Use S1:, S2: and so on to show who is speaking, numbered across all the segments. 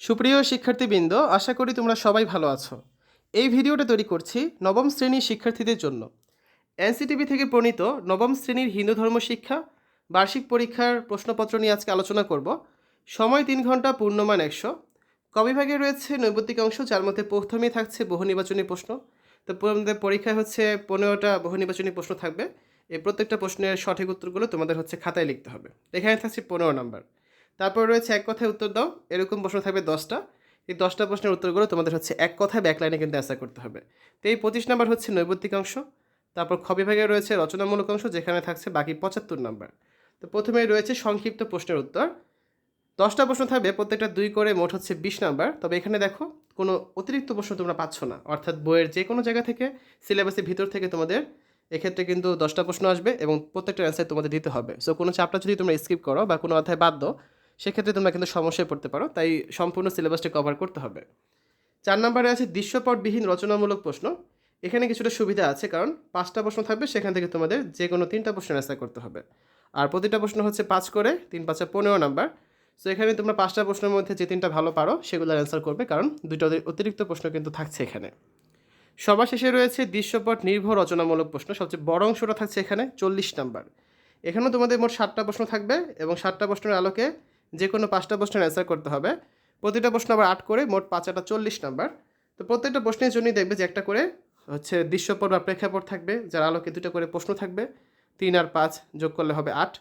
S1: সুপ্রিয় শিক্ষার্থীবৃন্দ, আশা করি তোমরা সবাই ভালো আছো। এই ভিডিওটা তৈরি করছি নবম শ্রেণির শিক্ষার্থীদের জন্য। এনসিটিভি থেকে প্রণীত নবম শ্রেণির হিন্দু ধর্ম শিক্ষা, বার্ষিক পরীক্ষার প্রশ্নপত্র নিয়ে আজকে আলোচনা করব। সময় তিন ঘণ্টা, পূর্ণমান একশো। কবিভাগে রয়েছে নৈবত্তিক অংশ, যার মধ্যে প্রথমেই থাকছে বহু নির্বাচনী প্রশ্ন। তো পরীক্ষায় হচ্ছে পনেরোটা বহু নির্বাচনী প্রশ্ন থাকবে। এই প্রত্যেকটা প্রশ্নের সঠিক উত্তরগুলো তোমাদের হচ্ছে খাতায় লিখতে হবে। এখানে থাকছে পনেরো নাম্বার। তারপর রয়েছে এক কথায় উত্তর দাও। এরকম প্রশ্ন থাকবে দশটা। এই দশটা প্রশ্নের উত্তরগুলো তোমাদের হচ্ছে এক কথায় ব্যাক লাইনে কিন্তু অ্যান্সার করতে হবে। তো এই পঁচিশ নাম্বার হচ্ছে নৈবত্তিক অংশ। তারপর খ বিভাগে রয়েছে রচনামূলক অংশ, যেখানে থাকছে বাকি পঁচাত্তর নাম্বার। তো প্রথমে রয়েছে সংক্ষিপ্ত প্রশ্নের উত্তর। দশটা প্রশ্ন থাকবে, প্রত্যেকটা দুই করে মোট হচ্ছে বিশ নাম্বার। তবে এখানে দেখো, কোনো অতিরিক্ত প্রশ্ন তোমরা পাচ্ছ না। অর্থাৎ বইয়ের যে কোনো জায়গা থেকে সিলেবাসের ভিতর থেকে তোমাদের এক্ষেত্রে কিন্তু দশটা প্রশ্ন আসবে এবং প্রত্যেকটা অ্যান্সার তোমাদের দিতে হবে। সো কোনো চাপটা যদি তোমরা স্কিপ করো বা কোনো অধ্যায় বাদ দাও সেক্ষেত্রে তোমরা কিন্তু সমস্যায় পড়তে পারো, তাই সম্পূর্ণ সিলেবাসটি কভার করতে হবে। চার নম্বরে আছে দৃশ্যপটবিহীন রচনামূলক প্রশ্ন। এখানে কিছুটা সুবিধা আছে, কারণ পাঁচটা প্রশ্ন থাকবে, সেখান থেকে তোমাদের যে কোনো তিনটা প্রশ্ন অ্যান্সার করতে হবে। আর প্রতিটা প্রশ্ন হচ্ছে পাঁচ করে, তিন পাঁচা পনেরো নাম্বার। সো এখানে তোমরা পাঁচটা প্রশ্নের মধ্যে যে তিনটা ভালো পারো সেগুলো অ্যান্সার করবে, কারণ দুটো অতিরিক্ত প্রশ্ন কিন্তু থাকছে এখানে। সবার শেষে রয়েছে দৃশ্যপট নির্ভর রচনামূলক প্রশ্ন, সবচেয়ে বড় অংশটা থাকছে এখানে চল্লিশ নাম্বার। এখানেও তোমাদের মোট সাতটা প্রশ্ন থাকবে এবং সাতটা প্রশ্নের আলোকে যে কোনো পাঁচটা প্রশ্নের অ্যান্সার করতে হবে। প্রতিটা প্রশ্ন আবার আট করে, মোট পাঁচ আটা চল্লিশ নাম্বার তো প্রত্যেকটা প্রশ্নের জন্যই দেখবে যে একটা করে হচ্ছে দৃশ্যপট বা প্রেক্ষাপট থাকবে, যার আলোকে দুটো করে প্রশ্ন থাকবে। তিন আর পাঁচ যোগ করলে হবে আট।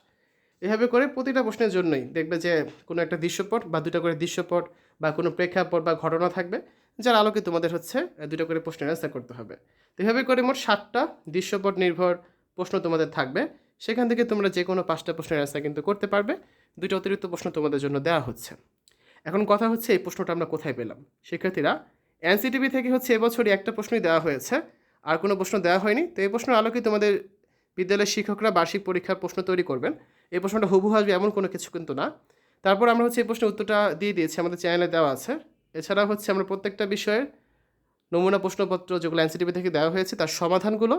S1: এভাবে করে প্রতিটা প্রশ্নের জন্যই দেখবে যে কোনো একটা দৃশ্যপট বা দুটো করে দৃশ্যপট বা কোনো প্রেক্ষাপট বা ঘটনা থাকবে, যার আলোকে তোমাদের হচ্ছে দুটো করে প্রশ্নের অ্যান্সার করতে হবে। তো এভাবে করে মোট সাতটা দৃশ্যপট নির্ভর প্রশ্ন তোমাদের থাকবে। সেখান থেকে তোমরা যে কোনো পাঁচটা প্রশ্নের অ্যান্সার কিন্তু করতে পারবে। দুটো অতিরিক্ত প্রশ্ন তোমাদের জন্য দেওয়া হচ্ছে। এখন কথা হচ্ছে এই প্রশ্নটা আমরা কোথায় পেলাম? শিক্ষার্থীরা, এনসিটিভি থেকে হচ্ছে এবছরই একটা প্রশ্নই দেওয়া হয়েছে। আর কোনো প্রশ্ন দেওয়া হয়নি। তো এই প্রশ্নের আলোকে তোমাদের বিদ্যালয়ের শিক্ষকরা বার্ষিক পরীক্ষার প্রশ্ন তৈরি করবেন। এই প্রশ্নটা হুবহু আসবে এমন কোনো কিছু কিন্তু না। তারপর আমরা হচ্ছে এই প্রশ্নের উত্তরটা দিয়ে দিয়েছি, আমাদের চ্যানেলে দেওয়া আছে। এছাড়া হচ্ছে আমরা প্রত্যেকটা বিষয়ের নমুনা প্রশ্নপত্র যেগুলো এনসিটিভি থেকে দেওয়া হয়েছে, তার সমাধানগুলো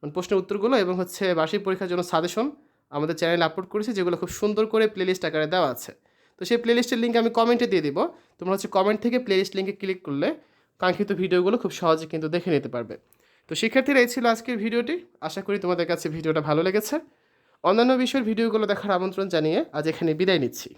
S1: মানে প্রশ্নের উত্তরগুলো এবং হচ্ছে বার্ষিক পরীক্ষার জন্য সাজেশন আমাদের চ্যানেলে আপলোড করেছি, যেগুলো খুব সুন্দর করে প্লেলিস্ট আকারে দেওয়া আছে। তো সেই প্লেলিস্টের লিঙ্ক আমি কমেন্টে দিয়ে দিব। তোমরা হচ্ছে কমেন্ট থেকে প্লেলিস্ট লিঙ্কে ক্লিক করলে কাঙ্ক্ষিত ভিডিওগুলো খুব সহজে কিন্তু দেখে নিতে পারবে। তো শিক্ষার্থীরা, এই ছিল আজকের ভিডিওটি। আশা করি তোমাদের কাছে ভিডিওটা ভালো লেগেছে। অন্যান্য বিষয়ের ভিডিওগুলো দেখার আমন্ত্রণ জানিয়ে আজ এখানে বিদায় নিচ্ছি।